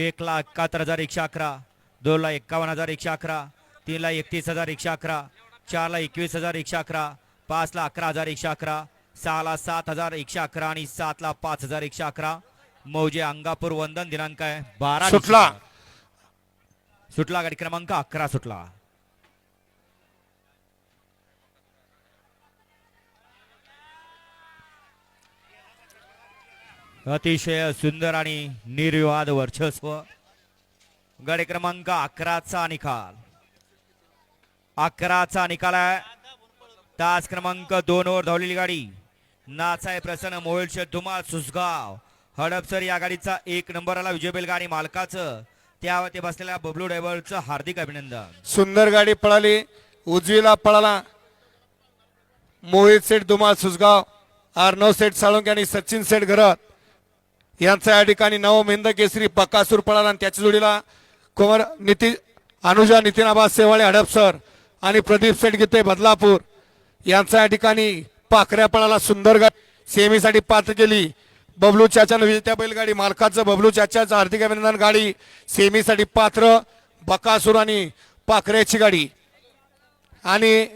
एक लाख एकाहत्तर हजार एकशे अकरा दोन लाख एक्कावन्न हजार एकशे अकरा तीन लाख एकतीस हजार एकशे अकरा चार लाख एकवीस हजार एकशे अकरा पाच लाख अकरा हजार एकशे अकरा सहा लाख सात हजार एकशे अकरा आणि सात लाख पाच हजार एकशे अकरा. मौजे अंगापूर वंदन दिनांक आहे बारा सुटला. सुटला गाडी क्रमांक अकरा सुटला. अतिशय सुंदर आणि निर्विवाद वर्चस्व. गड क्रमांक अकराचा निकाल. अकराचा निकाल आहे. तास क्रमांक दोन वर धावलेली गाडी. नाचाय प्रसन्न मोहोळचे धुमाळ सुसगाव. हडपसर या गाडीचा एक नंबरला विजय बैल गाडी मालकाचं. त्यावरती बसलेल्या बबलू ड्रायव्हरचं हार्दिक अभिनंदन. सुंदर गाडी पळाली. उजवीला पळाला. मोहित सेठ धुमाळ सुसगाव. अर्णव सेठ साळुंके आणि सचिन सेठ घरत. यांचा या ठिकाणी नव केसरी पक्कासूर पळाला आणि त्याच्या जोडीला कुमार नितीन अनुजा नितीन आबाद सेवाळे हडपसर आणि प्रदीप सेटगीते बदलापूर यांचा या ठिकाणी पाखऱ्या पळाला सुंदर गाडी. सेमीसाठी पात्र केली. बबलू चाच्यानं विजेत्या बैलगाडी मालकाचं बबलू चाचाचं हार्दिक अभिनंदन गाडी. सेमीसाठी पात्र बकासूर आणि पाखऱ्याची गाडी. आणि